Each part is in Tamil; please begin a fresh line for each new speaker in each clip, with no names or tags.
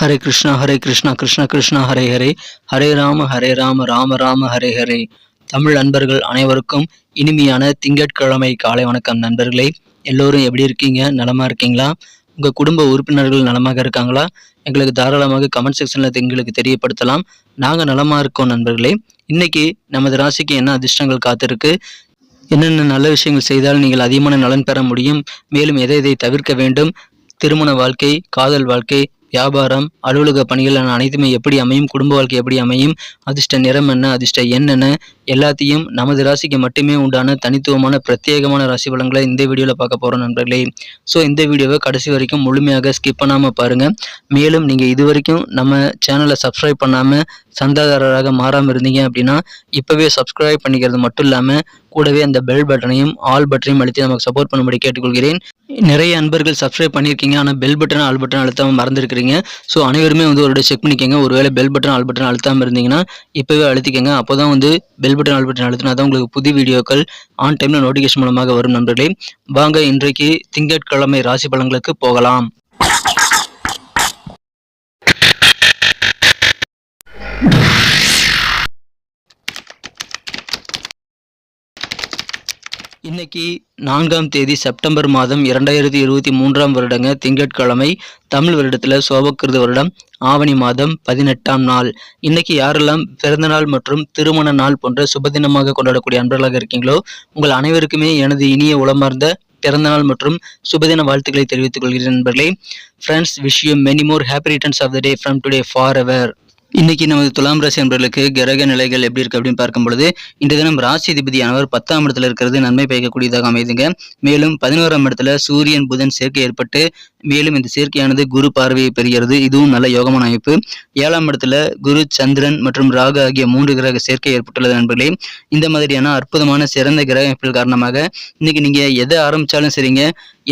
ஹரே கிருஷ்ணா ஹரே கிருஷ்ணா கிருஷ்ண கிருஷ்ணா ஹரே ஹரே. ஹரே ராம ஹரே ராம ராம ராம ஹரே ஹரே. தமிழ் நண்பர்கள் அனைவருக்கும் இனிமையான திங்கட்கிழமை காலை வணக்கம் நண்பர்களே. எல்லோரும் எப்படி இருக்கீங்க? நலமா இருக்கீங்களா? உங்கள் குடும்ப உறுப்பினர்கள் நலமாக இருக்காங்களா? எங்களுக்கு தாராளமாக கமெண்ட் செக்ஷனில் எங்களுக்கு தெரியப்படுத்தலாம். நாங்கள் நலமாக இருக்கோம் நண்பர்களே. இன்னைக்கு நமது ராசிக்கு என்ன அதிர்ஷ்டங்கள் காத்திருக்கு? என்னென்ன நல்ல விஷயங்கள் செய்தால் நீங்கள் அதிகமான நலன் பெற முடியும்? மேலும் எதை எதை தவிர்க்க வேண்டும்? திருமண வாழ்க்கை காதல் வாழ்க்கை வியாபாரம் அலுவலக பணிகள் என அனைத்துமே எப்படி அமையும் குடும்ப வாழ்க்கை எப்படி அமையும் அதிர்ஷ்ட நிறம் என்ன அதிர்ஷ்ட எண் என்ன எல்லாத்தையும் நமது ராசிக்கு மட்டுமே உண்டான தனித்துவமான பிரத்யேகமான ராசி பலன்களை இந்த வீடியோவில் பார்க்க போகிறோம் நண்பர்களே. ஸோ இந்த வீடியோவை கடைசி வரைக்கும் முழுமையாக ஸ்கிப் பண்ணாமல் பாருங்கள் மேலும் நீங்கள் இது வரைக்கும் நம்ம சேனலை சப்ஸ்கிரைப் பண்ணாமல் சந்தாதாரராக மாறாமல் இருந்தீங்க அப்படின்னா இப்போவே சப்ஸ்கிரைப் பண்ணிக்கிறது மட்டும் இல்லாமல் கூடவே அந்த பெல் பட்டனையும் ஆல் பட்டனையும் அழுத்தி நமக்கு சப்போர்ட் பண்ணும்படி கேட்டுக்கொள்கிறேன். நிறைய அன்பர்கள் சப்ஸ்கிரைப் பண்ணியிருக்கீங்க. ஆனால் பெல் பட்டன் ஆல் பட்டன் அழுத்தாமல் மறந்துருக்கிறீங்க. ஸோ அனைவருமே வந்து ஒரு செக் பண்ணிக்கோங்க. ஒருவேளை பெல் பட்டன் ஆல் பட்டன் அழுத்தாமல் இருந்தீங்கன்னா இப்போவே அழுத்திக்கோங்க. அப்போ தான் வந்து பெல் பட்டன் ஆல் பட்டன் அழுத்தினா தான் உங்களுக்கு புது வீடியோக்கள் ஆன் டைமில் நோட்டிஃபிகேஷன் மூலமாக வரும் நண்பர்களே. வாங்க இன்றைக்கு திங்கட்கிழமை ராசி பலன்களுக்கு போகலாம். இன்னைக்கு நான்காம் தேதி செப்டம்பர் மாதம் இரண்டாயிரத்தி இருபத்தி மூன்றாம் வருடங்க திங்கட்கிழமை தமிழ் வருடத்தில் சோபக்கிருத வருடம் ஆவணி மாதம் பதினெட்டாம் நாள். இன்னைக்கு யாரெல்லாம் பிறந்தநாள் மற்றும் திருமண நாள் போன்ற சுபதினமாக கொண்டாடக்கூடிய அன்பர்களாக இருக்கீங்களோ உங்கள் அனைவருக்குமே எனது இனிய உளமார்ந்த பிறந்தநாள் மற்றும் சுபதின வாழ்த்துக்களை தெரிவித்துக் கொள்கிறேன் நண்பர்களே friends wish you many more happy returns of the day from today forever இன்னைக்கு நமது துலாம் ராசி அன்பர்களுக்கு கிரக நிலைகள் எப்படி இருக்கு அப்படின்னு பார்க்கும் பொழுது இந்த தினம் ராசி அதிபதியானவர் பத்தாம் இடத்துல இருக்கிறது நன்மை பயக்கக்கூடியதாக அமைதுங்க. மேலும் பதினோராம் இடத்துல சூரியன் புதன் சேர்க்கை ஏற்பட்டு மேலும் இந்த சேர்க்கையானது குரு பார்வையை பெறுகிறது. இதுவும் நல்ல யோகமான அமைப்பு. ஏழாம் இடத்துல குரு சந்திரன் மற்றும் ராகு ஆகிய மூன்று கிரக சேர்க்கை ஏற்பட்டுள்ளது நண்பர்களே. இந்த மாதிரியான அற்புதமான சிறந்த கிரக அமைப்புகள் காரணமாக இன்னைக்கு நீங்க எதை ஆரம்பிச்சாலும் சரிங்க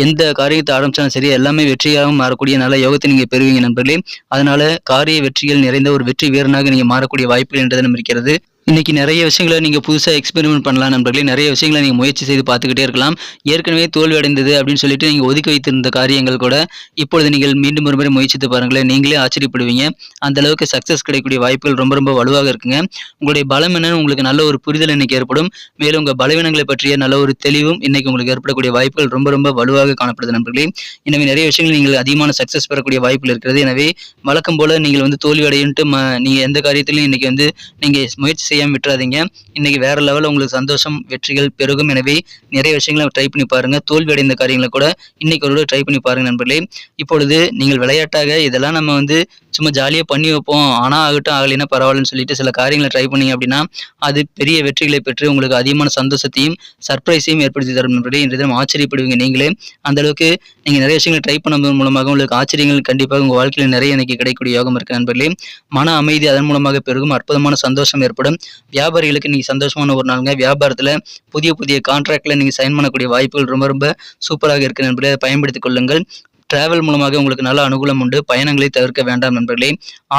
எந்த காரியத்தை ஆரம்பிச்சாலும் சரி எல்லாமே வெற்றியாக மாறக்கூடிய நல்ல யோகத்தை நீங்க பெறுவீங்க நண்பர்களே. அதனால காரிய வெற்றிகள் நிறைந்த ஒரு வெற்றி வீரனாக நீங்க மாறக்கூடிய வாய்ப்புகள் என்ற இருக்கிறது. இன்றைக்கி நிறைய விஷயங்களை நீங்கள் புதுசாக எக்ஸ்பெரிமெண்ட் பண்ணலாம் நண்பர்களே. நிறைய விஷயங்களை நீங்கள் முயற்சி செய்து பார்த்துக்கிட்டே இருக்கலாம். ஏற்கனவே தோல்வி அடைந்தது அப்படின்னு சொல்லிட்டு நீங்கள் ஒதுக்கி வைத்திருந்த காரியங்கள் கூட இப்பொழுது நீங்கள் மீண்டும் ஒரு முறை முயற்சித்து பாருங்களேன். நீங்களே ஆச்சரியப்படுவீங்க. அந்த அளவுக்கு சக்ஸஸ் கிடைக்கக்கூடிய வாய்ப்புகள் ரொம்ப ரொம்ப வலுவாக இருக்குங்க. உங்களுடைய பலம் என்னன்னு உங்களுக்கு நல்ல ஒரு புரிதல் இன்னைக்கு ஏற்படும். மேலும் உங்கள் பலவீனங்களை பற்றிய நல்ல ஒரு தெளிவும் இன்னைக்கு உங்களுக்கு ஏற்படக்கூடிய வாய்ப்புகள் ரொம்ப ரொம்ப வலுவாக காணப்படுது நண்பர்களே. எனவே நிறைய விஷயங்கள் நீங்கள் அதிகமான சக்ஸஸ் பெறக்கூடிய வாய்ப்புகள் இருக்கிறது. எனவே வழக்கம் போல நீங்கள் வந்து தோல்வி அடையின்ட்டு ம நீங்கள் எந்த காரியத்திலையும் இன்னைக்கு வந்து நீங்கள் முயற்சி செய்யாமல் விட்டுறாதீங்க. இன்னைக்கு வேற லெவலில் உங்களுக்கு சந்தோஷம் வெற்றிகள் பெருகும். எனவே நிறைய விஷயங்களை ட்ரை பண்ணி பாருங்க. தோல்வி அடைந்த காரியங்களை கூட இன்னைக்கு ஒரு ட்ரை பண்ணி பாருங்க நண்பர்களே. இப்பொழுது நீங்கள் விளையாட்டாக இதெல்லாம் நம்ம வந்து சும்மா ஜாலியாக பண்ணி வைப்போம். ஆனால் ஆகட்டும் ஆகலைன்னா பரவாயில்லன்னு சொல்லிட்டு சில காரியங்களை ட்ரை பண்ணீங்க அப்படின்னா அது பெரிய வெற்றிகளை பெற்று உங்களுக்கு அதிகமான சந்தோஷத்தையும் சர்ப்ரைஸையும் ஏற்படுத்தி தரும் நண்பர்களே. இன்றைய தினம் ஆச்சரியப்படுவீங்க நீங்களே. அந்த அளவுக்கு நீங்கள் நிறைய விஷயங்களை ட்ரை பண்ணுவதன் மூலமாக உங்களுக்கு ஆச்சரியங்கள் கண்டிப்பாக உங்கள் வாழ்க்கையில் நிறைய எனக்கு கிடைக்கக்கூடிய யோகம் இருக்கு நண்பர்களே. மன அமைதி அதன் மூலமாக பெருகும். அற்புதமான சந்தோஷம் ஏற்படும். வியாபாரிகளுக்கு நீங்கள் சந்தோஷமான ஒரு நாளுங்க. வியாபாரத்தில் புதிய புதிய கான்ட்ராக்டில் நீங்கள் சைன் பண்ணக்கூடிய வாய்ப்புகள் ரொம்ப ரொம்ப சூப்பராக இருக்கு நண்பர்களே. அதை பயன்படுத்திக் கொள்ளுங்கள். டிராவல் மூலமாக உங்களுக்கு நல்ல அனுகூலம் உண்டு. பயணங்களை தவிர்க்க வேண்டாம் நண்பர்களே.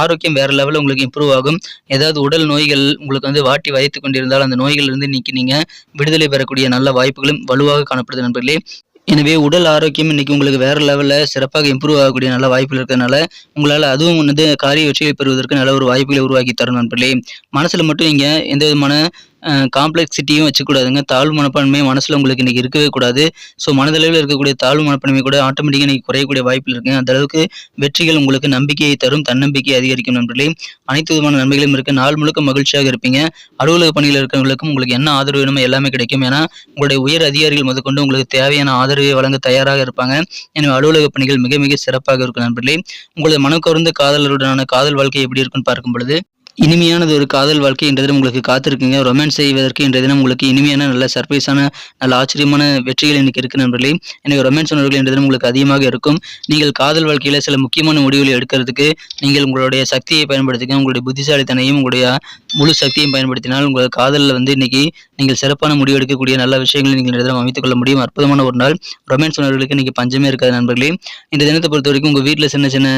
ஆரோக்கியம் வேறு லெவலில் உங்களுக்கு இம்ப்ரூவ் ஆகும். ஏதாவது உடல் நோய்கள் உங்களுக்கு வந்து வாட்டி வைத்து கொண்டிருந்தால் அந்த நோய்களிலிருந்து இன்னைக்கு நீங்கள் விடுதலை பெறக்கூடிய நல்ல வாய்ப்புகளும் வலுவாக காணப்படுது நண்பர்களே. எனவே உடல் ஆரோக்கியம் இன்னைக்கு உங்களுக்கு வேற லெவலில் சிறப்பாக இம்ப்ரூவ் ஆகக்கூடிய நல்ல வாய்ப்புகள் இருக்கிறதுனால உங்களால் அதுவும் வந்து காரிய வெற்றியை பெறுவதற்கு நல்ல ஒரு வாய்ப்புகளை உருவாக்கி தரும் நண்பர்களே. மனசில் மட்டும் நீங்கள் எந்த விதமான காம்ப்ளெக்சிட்டியும் வச்சுக்கூடாதுங்க. தாழ்வு மனப்பான்மை மனசில் உங்களுக்கு இன்றைக்கி இருக்கவே கூடாது. ஸோ மனதளவில் இருக்கக்கூடிய தாழ்வு மனப்பான்மை கூட ஆட்டோமேட்டிக்காக இன்றைக்கி குறையக்கூடிய வாய்ப்பில் இருக்குங்க. அந்தளவுக்கு வெற்றிகள் உங்களுக்கு நம்பிக்கையை தரும் தன்னம்பிக்கை அதிகரிக்கும் நண்பர்களே. அனைத்து விதமான நன்மைகளும் இருக்குது நாள் முழுக்க மகிழ்ச்சியாக இருப்பீங்க. அலுவலக பணியில் இருக்கிறவங்களுக்கும் உங்களுக்கு என்ன ஆதரவு வேணுமோ எல்லாமே கிடைக்கும். ஏன்னா உங்களுடைய உயர் அதிகாரிகள் முதற்கொண்டு உங்களுக்கு தேவையான ஆதரவை வழங்க தயாராக இருப்பாங்க. எனவே அலுவலக பணிகள் மிக மிக சிறப்பாக இருக்கும் நண்பர்களே. உங்களது மனக்கவர்ந்த காதலருடனான காதல் வாழ்க்கை எப்படி இருக்குன்னு பார்க்கும் பொழுது இனிமையானது ஒரு காதல் வாழ்க்கை இன்றைய தினம் உங்களுக்கு காத்திருக்குங்க. ரொமான்ஸ் செய்வதற்கு இன்றைய தினம் உங்களுக்கு இனிமையான நல்ல சர்ப்ரைஸான நல்ல ஆச்சரியமான வெற்றிகள் இன்னைக்கு இருக்கு நண்பர்களே. எனக்கு ரொமான்ஸ் உணர்வுகள் இன்றைய தினம் உங்களுக்கு அதிகமாக இருக்கும். நீங்கள் காதல் வாழ்க்கையில் சில முக்கியமான முடிவுகளை எடுக்கிறதுக்கு நீங்கள் உங்களுடைய சக்தியை பயன்படுத்திக்க உங்களுடைய புத்திசாலித்தனையும் உங்களுடைய முழு சக்தியையும் பயன்படுத்தினால் உங்கள் காதலில் வந்து இன்னைக்கு நீங்கள் சிறப்பான முடிவு எடுக்கக்கூடிய நல்ல விஷயங்களை நீங்கள் இன்றைய தினம் அமைத்துக் கொள்ள முடியும். அற்புதமான ஒரு நாள். ரொமான்ஸ் உணர்வுகளுக்கு இன்னைக்கு பஞ்சமே இருக்காது நண்பர்களே. இந்த தினத்தை பொறுத்த வரைக்கும் உங்கள் வீட்டில் சின்ன சின்ன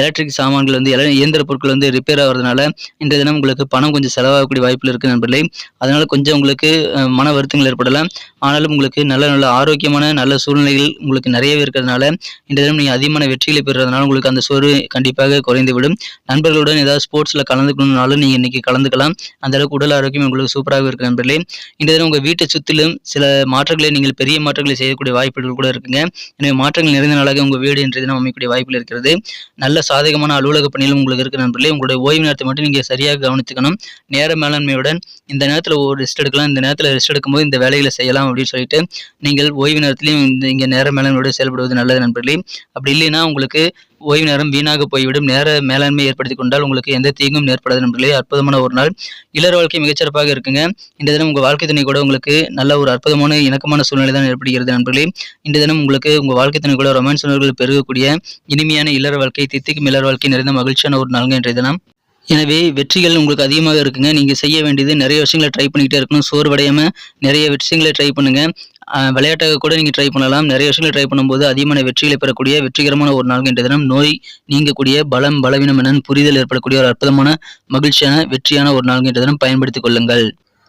எலக்ட்ரிக் சாமான்கள் வந்து இயந்திர பொருட்கள் வந்து ரிப்பேர் ஆகிறதுனால இன்றைய தினம் உங்களுக்கு பணம் கொஞ்சம் செலவாகக்கூடிய வாய்ப்பில் இருக்குது நண்பர்களே. அதனால் கொஞ்சம் உங்களுக்கு மன வருத்தங்கள் ஏற்படலாம். ஆனாலும் உங்களுக்கு நல்ல நல்ல ஆரோக்கியமான நல்ல சூழ்நிலைகள் உங்களுக்கு நிறையவே இருக்கிறதுனால இந்த தினம் நீங்கள் அதிகமான வெற்றிகளை பெறுறதுனால உங்களுக்கு அந்த சோறு கண்டிப்பாக குறைந்துவிடும். நண்பர்களுடன் ஏதாவது ஸ்போர்ட்ஸில் கலந்துக்கணும்னாலும் நீங்கள் இன்னைக்கு கலந்துக்கலாம். அந்த அளவுக்கு உடல் ஆரோக்கியம் உங்களுக்கு சூப்பராக இருக்கு நண்பர்களே. இந்த தினம் உங்கள் வீட்டை சுற்றிலும் சில மாற்றங்களை நீங்கள் பெரிய மாற்றங்களை செய்யக்கூடிய வாய்ப்புகள் கூட இருக்குங்க. எனவே மாற்றங்கள் நிறைந்த நாளாக உங்கள் வீடு இன்றைய தினம் அமைக்கக்கூடிய வாய்ப்புகள் இருக்கிறது. நல்ல சாதகமான அலுவலக பணியிலும் உங்களுக்கு இருக்கு நண்பர்களே. உங்களுடைய ஓய்வு நேரத்தை மட்டும் நீங்கள் சரியாக கவனித்துக்கணும் நேர மேலாண்மையுடன் இந்த நேரத்தில் ஒரு ரெஸ்ட் எடுக்கலாம். இந்த நேரத்தில் ரெஸ்ட் எடுக்கும்போது இந்த வேலைகளை செய்யலாம் அப்படின்னு சொல்லிட்டு நீங்கள் ஓய்வு நேரத்திலையும் இந்த இங்கே நேர மேலாண்மையோடு செயல்படுவது நல்லது நண்பர்களே. அப்படி இல்லைன்னா உங்களுக்கு ஓய்வு நேரம் வீணாக போய்விடும். நேர மேலாண்மை ஏற்படுத்தி கொண்டால் உங்களுக்கு எந்த தீங்கும் ஏற்படாது நண்பர்களே. அற்புதமான ஒரு நாள். இளர் வாழ்க்கை மிகச்சிறப்பாக இருக்குங்க. இந்த தினம் உங்கள் வாழ்க்கை துணை கூட உங்களுக்கு நல்ல ஒரு அற்புதமான இணக்கமான சூழ்நிலை தான் ஏற்படுகிறது நண்பர்களே. இந்த தினம் உங்களுக்கு உங்கள் வாழ்க்கை துணை கூட ரொமான்ஸ் உணர்வுகள் பெருகக்கூடிய இனிமையான இளர் வாழ்க்கை தித்திக்கும் இளர் வாழ்க்கை நிறைந்த மகிழ்ச்சியான ஒரு நாளுங்க இன்றைய தினம். எனவே வெற்றிகள் உங்களுக்கு அதிகமாக இருக்குங்க. நீங்கள் செய்ய வேண்டியது நிறைய விஷயங்களை ட்ரை பண்ணிக்கிட்டே இருக்கணும். சோர்வடையாமல் நிறைய விஷயங்களை ட்ரை பண்ணுங்கள் விளையாட்டாக கூட நீங்கள் ட்ரை பண்ணலாம். நிறைய விஷயங்களை ட்ரை பண்ணும்போது அதிகமான வெற்றிகளை பெறக்கூடிய வெற்றிகரமான ஒரு நாள் என்ற தினம் நோய் நீங்கக்கூடிய பலம் பலவீனம் என்னன்னு புரிதல் ஏற்படக்கூடிய ஒரு அற்புதமான மகிழ்ச்சியான வெற்றியான ஒரு நாள் என்ற தினம் பயன்படுத்திக் கொள்ளுங்கள்.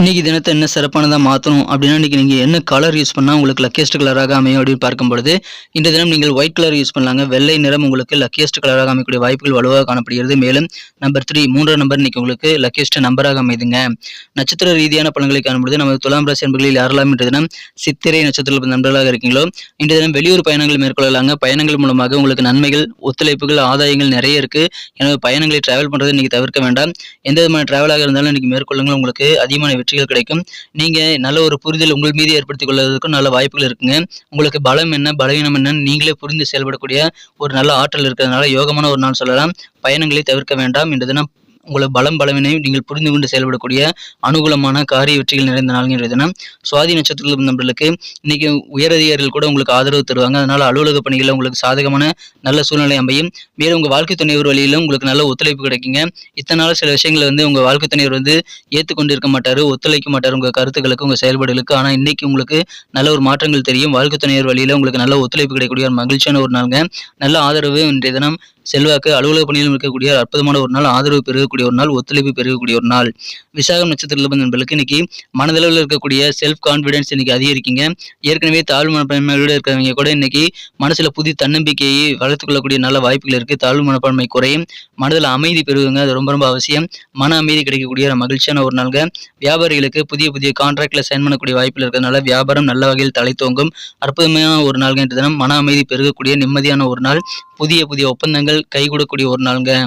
இன்னைக்கு தினத்தை என்ன சிறப்பானதாக மாற்றணும் அப்படின்னா இன்னைக்கு நீங்கள் என்ன கலர் யூஸ் பண்ணால் உங்களுக்கு லக்கியஸ்ட் கலராக அமையும் அப்படின்னு பார்க்கும்பொழுது இந்த தினம் நீங்கள் ஒயிட் கலர் யூஸ் பண்ணலாங்க. வெள்ளை நிறம் உங்களுக்கு லக்கியஸ்ட் கலராக அமைக்கக்கூடிய வாய்ப்புகள் வலுவாக காணப்படுகிறது. மேலும் நம்பர் த்ரீ மூன்றாம் நம்பர் இன்னைக்கு உங்களுக்கு லக்கியஸ்ட் நம்பராக அமைதுங்க. நட்சத்திர ரீதியான பலன்களை காணும்பொழுது நமது துலாம் ராசி நண்பர்களில் யாரெல்லாம் இன்றைய தினம் சித்திரை நட்சத்திர நண்பர்களாக இருக்கீங்களோ இன்றைய தினம் வெளியூர் பயணங்கள் மேற்கொள்ளலாங்க. பயணங்கள் மூலமாக உங்களுக்கு நன்மைகள் ஒத்துழைப்புகள் ஆதாயங்கள் நிறைய இருக்கு. எனவே பயணங்களை டிராவல் பண்ணுறது இன்னைக்கு தவிர்க்க வேண்டாம். எந்த விதமான டிராவலாக இருந்தாலும் இன்னைக்கு மேற்கொள்ளுங்கள். உங்களுக்கு அதிகமான வெற்றிகள் கிடைக்கும். நீங்க நல்ல ஒரு புரிதல் உங்கள் மீது ஏற்படுத்திக் கொள்வதற்கும் நல்ல வாய்ப்புகள் இருக்குங்க. உங்களுக்கு பலம் என்ன பலவீனம் என்னன்னு நீங்களே புரிந்து செயல்படக்கூடிய ஒரு நல்ல ஆற்றல் இருக்கிறதுனால யோகமான ஒரு நாள் சொல்லலாம். பயணங்களை தவிர்க்க வேண்டாம். இந்த தினம் உங்களை பலம் பலவினையும் நீங்கள் புரிந்து கொண்டு செயல்படக்கூடிய அனுகூலமான காரிய வெற்றிகள் நிறைந்த நாள்ங்கிற தினம் சுவாதி நட்சத்திரத்தில் நண்பர்களுக்கு இன்னைக்கு உயரதிகாரிகள் கூட உங்களுக்கு ஆதரவு தருவாங்க. அதனால அலுவலக பணிகளில் உங்களுக்கு சாதகமான நல்ல சூழ்நிலை அமையும். மேலும் உங்கள் வாழ்க்கை துணைவர் வழியிலும் உங்களுக்கு நல்ல ஒத்துழைப்பு கிடைக்குங்க. இத்தனை நாள் சில விஷயங்களை வந்து உங்கள் வாழ்க்கை துணைவர் வந்து ஏற்றுக்கொண்டு இருக்க மாட்டார் ஒத்துழைக்க மாட்டார். உங்கள் கருத்துக்களுக்கு உங்கள் செயல்பாடுகளுக்கு. ஆனால் இன்னைக்கு உங்களுக்கு நல்ல ஒரு மாற்றங்கள் தெரியும். வாழ்க்கை துணைவர் வழியில் உங்களுக்கு நல்ல ஒத்துழைப்பு கிடைக்கக்கூடிய ஒரு மகிழ்ச்சியான ஒரு நாளுங்க. நல்ல ஆதரவு இன்றைய தினம் செல்வாக்கு அலுவலக பணியிலும் இருக்கக்கூடிய ஒரு அற்புதமான ஒரு நாள். ஆதரவு இருக்கக்கூடிய ஒரு நாள் ஒத்துழைப்பு பெருகக்கூடிய ஒரு நாள். விசாகம் நட்சத்திரத்தில் பிறந்த நண்பர்களுக்கு இன்னைக்கு மனதளவில் இருக்கக்கூடிய செல்ஃப் கான்ஃபிடன்ஸ் இன்னைக்கு அதிகரிக்குங்க. ஏற்கனவே தாழ்வு மனப்பான்மையோடு இருக்கிறவங்க கூட இன்னைக்கு மனசுல புதிய தன்னம்பிக்கையை வளர்த்துக்கொள்ளக்கூடிய நல்ல வாய்ப்புகள் இருக்கு. தாழ்வு மனப்பான்மை குறையும். மனதில் அமைதி பெறுவங்க அது ரொம்ப ரொம்ப அவசியம். மன அமைதி கிடைக்கக்கூடிய ஒரு மகிழ்ச்சியான ஒரு நாள்ங்க. வியாபாரிகளுக்கு புதிய புதிய கான்ட்ராக்டில் சைன் பண்ணக்கூடிய வாய்ப்பில் இருக்கிறதுனால வியாபாரம் நல்ல வகையில் தலை தோங்கும். அற்புதமான ஒரு நாள்கின்ற தினம். மன அமைதி பெருகக்கூடிய நிம்மதியான ஒரு நாள். புதிய புதிய ஒப்பந்தங்கள் கைகூடக்கூடிய ஒரு நாளுங்க.